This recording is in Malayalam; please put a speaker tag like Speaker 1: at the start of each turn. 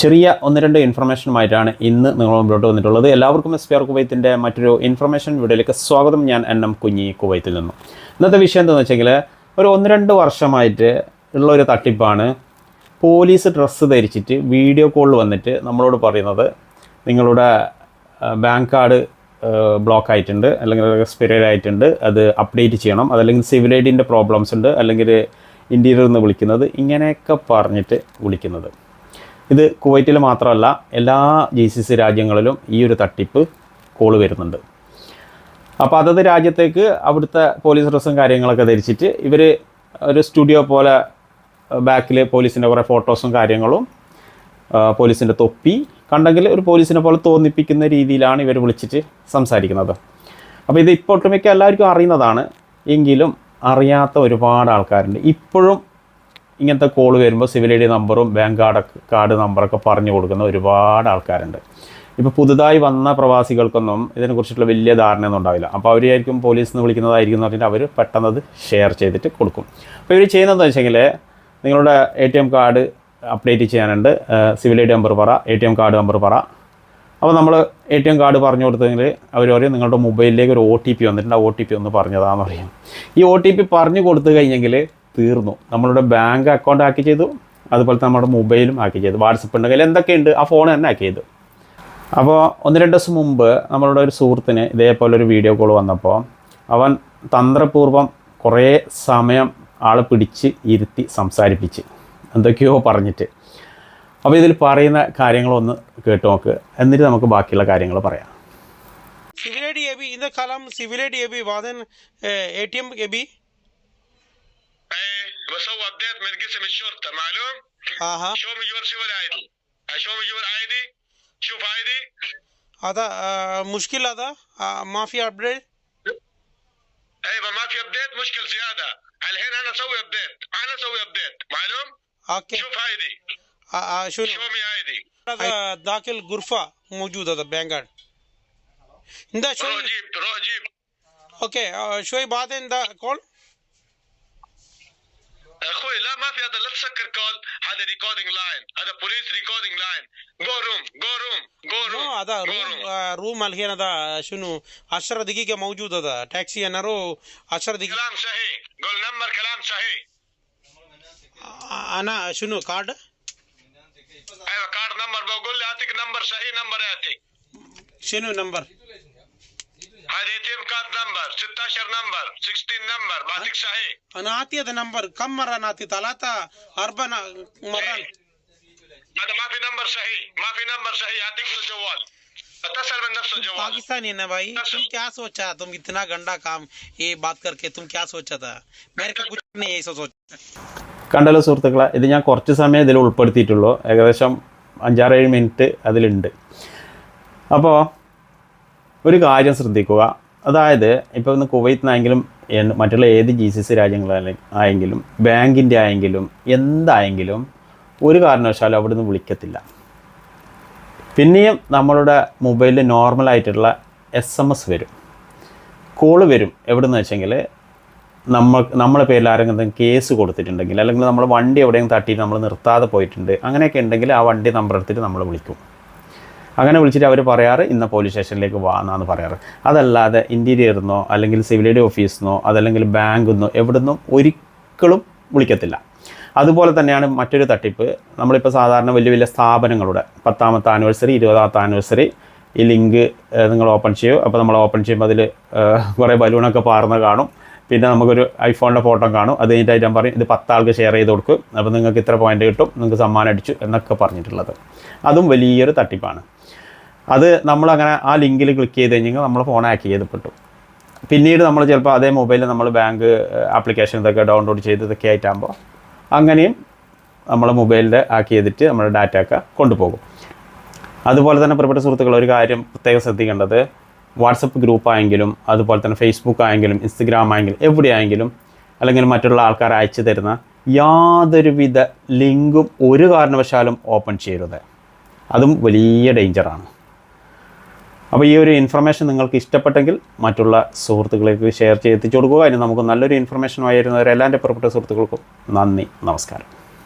Speaker 1: ചെറിയ ഒന്ന് രണ്ട് ഇൻഫർമേഷനുമായിട്ടാണ് ഇന്ന് നിങ്ങൾ മുമ്പോട്ട് വന്നിട്ടുള്ളത്. എല്ലാവർക്കും എസ് പി ആർ കുവൈത്തിന്റെ മറ്റൊരു ഇൻഫർമേഷൻ വീഡിയോയിലേക്ക് സ്വാഗതം. ഞാൻ എൻ എം കുഞ്ഞി കുവൈത്തിൽ നിന്നും. ഇന്നത്തെ വിഷയം എന്താണെന്ന് വെച്ചെങ്കിൽ ഒരു ഒന്ന് രണ്ട് വർഷമായിട്ട് ഉള്ള ഒരു തട്ടിപ്പാണ്. പോലീസ് ഡ്രസ്സ് ധരിച്ചിട്ട് വീഡിയോ കോളിൽ വന്നിട്ട് നമ്മളോട് പറയുന്നത് നിങ്ങളുടെ ബാങ്ക് കാർഡ് ബ്ലോക്ക് ആയിട്ടുണ്ട് അല്ലെങ്കിൽ എക്സ്പയറി ആയിട്ടുണ്ട് അത് അപ്ഡേറ്റ് ചെയ്യണം അതല്ലെങ്കിൽ സിവിൽ ഐഡിന്റെ പ്രോബ്ലംസ് ഉണ്ട് അല്ലെങ്കിൽ ഇന്റീരിയർ നിന്ന് വിളിക്കുന്നത് ഇങ്ങനെയൊക്കെ പറഞ്ഞിട്ട് വിളിക്കുന്നത്. ഇത് കുവൈറ്റിൽ മാത്രമല്ല എല്ലാ ജി സി സി രാജ്യങ്ങളിലും ഈ ഒരു തട്ടിപ്പ് കോൾ വരുന്നുണ്ട്. അപ്പോൾ അതത് രാജ്യത്തേക്ക് അവിടുത്തെ പോലീസ് ഡ്രസ്സും കാര്യങ്ങളൊക്കെ ധരിച്ചിട്ട് ഇവർ ഒരു സ്റ്റുഡിയോ പോലെ ബാക്കിൽ പോലീസിന്റെ കുറേ ഫോട്ടോസും കാര്യങ്ങളും പോലീസിന്റെ തൊപ്പി കണ്ടെങ്കിൽ ഒരു പോലീസിനെ പോലെ തോന്നിപ്പിക്കുന്ന രീതിയിലാണ് ഇവർ വിളിച്ചിട്ട് സംസാരിക്കുന്നത്. അപ്പോൾ ഇത് ഇപ്പോൾ ഒട്ടുമിക്ക എല്ലാവർക്കും അറിയുന്നതാണ്. എങ്കിലും അറിയാത്ത ഒരുപാട് ആൾക്കാരുണ്ട്. ഇപ്പോഴും ഇങ്ങനത്തെ കോൾ വരുമ്പോൾ സിവിൽ ഐ ഡി നമ്പറും ബാങ്ക് കാർഡ് കാർഡ് നമ്പറൊക്കെ പറഞ്ഞു കൊടുക്കുന്ന ഒരുപാട് ആൾക്കാരുണ്ട്. ഇപ്പോൾ പുതുതായി വന്ന പ്രവാസികൾക്കൊന്നും ഇതിനെക്കുറിച്ചിട്ടുള്ള വലിയ ധാരണയൊന്നും ഉണ്ടാവില്ല. അപ്പോൾ അവരായിരിക്കും പോലീസിൽ നിന്ന് വിളിക്കുന്നതായിരിക്കും എന്ന് പറഞ്ഞിട്ട് അവർ പെട്ടെന്ന് അത് ഷെയർ ചെയ്തിട്ട് കൊടുക്കും. അപ്പോൾ ഇവർ ചെയ്യുന്നതെന്ന് വെച്ചെങ്കിൽ നിങ്ങളുടെ A T M card update ചെയ്യാനുണ്ട്. സിവിൽ ഐ ഡി നമ്പർ പറ A T M card number പറ. അപ്പോൾ നമ്മൾ എ ടി എം കാർഡ് പറഞ്ഞു കൊടുത്തെങ്കിൽ അവർ പറയും നിങ്ങളുടെ മൊബൈലിലേക്ക് ഒരു ഒ ടി പി വന്നിട്ടുണ്ട്. ആ ഒ ടി പി ഒന്ന് പറഞ്ഞതാന്ന് പറയും. ഈ ഒ ടി പി പറഞ്ഞു കൊടുത്തു കഴിഞ്ഞെങ്കിൽ തീർന്നു. നമ്മളുടെ ബാങ്ക് അക്കൗണ്ട് ആക്കി ചെയ്തു. അതുപോലെ തന്നെ നമ്മുടെ മൊബൈലും ആക്കി ചെയ്തു. വാട്സപ്പ് ഉണ്ടെങ്കിൽ എന്തൊക്കെയുണ്ട്? ആ ഫോൺ തന്നെ ആക്കി ചെയ്തു. അപ്പോൾ ഒന്ന് രണ്ട് ദിവസം മുമ്പ് നമ്മളുടെ ഒരു സുഹൃത്തിന് ഇതേപോലെ ഒരു വീഡിയോ കോൾ വന്നപ്പോൾ അവൻ തന്ത്രപൂർവം കുറേ സമയം ആളെ പിടിച്ച് ഇരുത്തി സംസാരിപ്പിച്ച്. എന്തൊക്കെയോ പറഞ്ഞിട്ട്. അപ്പോൾ ഇതിൽ പറയുന്ന കാര്യങ്ങളൊന്ന് കേട്ട് നോക്ക്. എന്നിട്ട് നമുക്ക് ബാക്കിയുള്ള കാര്യങ്ങൾ പറയാം.
Speaker 2: സിവിലെ D A B in the column D A B വാദൻ A T M A
Speaker 3: B. بسوي ابديت من قسم الشرطة معلوم؟
Speaker 2: ها ها
Speaker 3: شو مي يور سيفل ايدي شو مي يور ايدي شوف ايدي
Speaker 2: هذا آه، مشكل هذا؟ آه، ما في ابديت
Speaker 3: أيوه ما في ابديت مشكل زيادة. الحين أنا أسوي ابديت أنا أسوي ابديت معلوم؟
Speaker 2: أوكي.
Speaker 3: شوف ايدي
Speaker 2: آه، آه، شنو؟
Speaker 3: شو مي ايدي
Speaker 2: هذا داخل غرفة موجود هذا بانجر ده
Speaker 3: روح
Speaker 2: شوي
Speaker 3: جيب روح جيب.
Speaker 2: أوكي آه، شوي بعدين ده كول
Speaker 3: اخوي لا ما في هذا لا تسكر كول هذا ريكوردينج لاين هذا بوليس ريكوردينج لاين جو روم جو روم جو
Speaker 2: نو
Speaker 3: روم
Speaker 2: هذا
Speaker 3: جو
Speaker 2: روم
Speaker 3: روم
Speaker 2: آه، روم الحين هذا شنو 10 دقيقه موجود هذا تاكسي انرو 10 دقيقه
Speaker 3: كلام صحيح قول نمر كلام صحيح
Speaker 2: آه، انا شنو كارد
Speaker 3: ايوه كارد نمبر بقول لي اعطيك ام كارد نمبر 16 نمبر 16 نمبر بعطيك صحيح
Speaker 2: انا اعطي هذا نمبر كم مره نعطي ثلاثه اربع مرات
Speaker 3: هذا ما في نمبر صحيح ما في نمبر صحيح يعطيك له جوال اتصل من نفس الجوال
Speaker 2: Pakistani है ना भाई तुम क्या सोचा तुम इतना गंदा काम ये बात करके तुम क्या सोचा था मेरे को कुछ नहीं ऐसा सोचा
Speaker 1: കണ്ടല്ലോ സുഹൃത്തുക്കളെ ഇത് ഞാൻ കുറച്ച് സമയം ഇതിൽ ഉൾപ്പെടുത്തിയിട്ടുള്ളൂ ഏകദേശം അഞ്ചാറേഴ് മിനിറ്റ് അതിലുണ്ട് അപ്പോൾ ഒരു കാര്യം ശ്രദ്ധിക്കുക. അതായത് ഇപ്പോൾ ഇന്ന് കുവൈത്തിനായെങ്കിലും മറ്റുള്ള ഏത് ജി സി സി രാജ്യങ്ങളെ ആയെങ്കിലും ബാങ്കിന്റെ ആയെങ്കിലും എന്തായെങ്കിലും ഒരു കാരണവശാലും അവിടെ നിന്ന് വിളിക്കത്തില്ല. പിന്നെയും നമ്മളുടെ മൊബൈലിൽ നോർമലായിട്ടുള്ള എസ് എം എസ് വരും. കോൾ വരും എവിടെന്ന് വെച്ചെങ്കിൽ നമ്മൾ നമ്മളെ പേരിൽ ആരെങ്കിലും കേസ് കൊടുത്തിട്ടുണ്ടെങ്കിൽ അല്ലെങ്കിൽ നമ്മൾ വണ്ടി എവിടെയെങ്കിലും തട്ടിയിട്ട് നമ്മൾ നിർത്താതെ പോയിട്ടുണ്ട് അങ്ങനെയൊക്കെ ഉണ്ടെങ്കിൽ ആ വണ്ടി നമ്പർ എടുത്തിട്ട് നമ്മൾ വിളിക്കും. അങ്ങനെ വിളിച്ചിട്ട് അവർ പറയാറ് ഇന്ന പോലീസ് സ്റ്റേഷനിലേക്ക് വാന്നാന്ന് പറയാറ്. അതല്ലാതെ ഇന്റീരിയറിന്നോ അല്ലെങ്കിൽ സിവിൽ ഐ ഡി നിന്നോ അതല്ലെങ്കിൽ ബാങ്കിന്നോ എവിടുന്നും ഒരിക്കലും വിളിക്കത്തില്ല. അതുപോലെ തന്നെയാണ് മറ്റൊരു തട്ടിപ്പ്. നമ്മളിപ്പോൾ സാധാരണ വലിയ വലിയ സ്ഥാപനങ്ങളുടെ പത്താമത്തെ ആനിവേഴ്സറി ഇരുപതാമത്തെ ആനിവേഴ്സറി ഈ ലിങ്ക് നിങ്ങൾ ഓപ്പൺ ചെയ്യും. അപ്പോൾ നമ്മൾ ഓപ്പൺ ചെയ്യുമ്പോൾ അതിൽ കുറേ ബലൂണൊക്കെ പാർന്ന് കാണും. പിന്നെ നമുക്കൊരു ഐഫോണിന്റെ ഫോട്ടോ കാണും. അത് കഴിഞ്ഞിട്ട് ഞാൻ പറയും ഇത് പത്താൾക്ക് ഷെയർ ചെയ്ത് കൊടുക്കും. അപ്പോൾ നിങ്ങൾക്ക് ഇത്ര പോയിന്റ് കിട്ടും. നിങ്ങൾക്ക് സമ്മാനം അടിച്ചു എന്നൊക്കെ പറഞ്ഞിട്ടുള്ളത്. അതും വലിയൊരു തട്ടിപ്പാണ്. അത് നമ്മൾ അങ്ങനെ ആ ലിങ്കിൽ ക്ലിക്ക് ചെയ്ത് കഴിഞ്ഞാൽ നമ്മൾ ഫോൺ ഹാക്ക് ചെയ്തപ്പെട്ടു പിന്നീട് നമ്മൾ ചിലപ്പോൾ അതേ മൊബൈലിൽ നമ്മൾ ബാങ്ക് ആപ്ലിക്കേഷൻ ഇതൊക്കെ ഡൗൺലോഡ് ചെയ്ത് ഇതൊക്കെ ആയിട്ടാകുമ്പോൾ അങ്ങനെയും നമ്മളെ മൊബൈലിൽ ആക്കി ചെയ്തിട്ട് നമ്മുടെ ഡാറ്റ ഒക്കെ കൊണ്ടുപോകും. അതുപോലെ തന്നെ പ്രിയപ്പെട്ട സുഹൃത്തുക്കൾ ഒരു കാര്യം പ്രത്യേകം ശ്രദ്ധിക്കേണ്ടത്. വാട്സപ്പ് ഗ്രൂപ്പ് ആയെങ്കിലും അതുപോലെ തന്നെ ഫേസ്ബുക്ക് ആയെങ്കിലും ഇൻസ്റ്റഗ്രാം ആയെങ്കിലും എവിടെയായെങ്കിലും അല്ലെങ്കിൽ മറ്റുള്ള ആൾക്കാർ അയച്ചു തരുന്ന യാതൊരുവിധ ലിങ്കും ഒരു കാരണവശാലും ഓപ്പൺ ചെയ്യരുത്. അതും വലിയ ഡേഞ്ചറാണ് അപ്പോൾ ഈ ഒരു ഇൻഫർമേഷൻ നിങ്ങൾക്ക് ഇഷ്ടപ്പെട്ടെങ്കിൽ മറ്റുള്ള സുഹൃത്തുക്കളേക്ക് ഷെയർ ചെയ്ത് എത്തിച്ചു കൊടുക്കുക. അതിന് നമുക്ക് നല്ലൊരു ഇൻഫർമേഷൻ എന്റെ പുറപ്പെട്ട സുഹൃത്തുക്കൾക്കും നന്ദി നമസ്കാരം.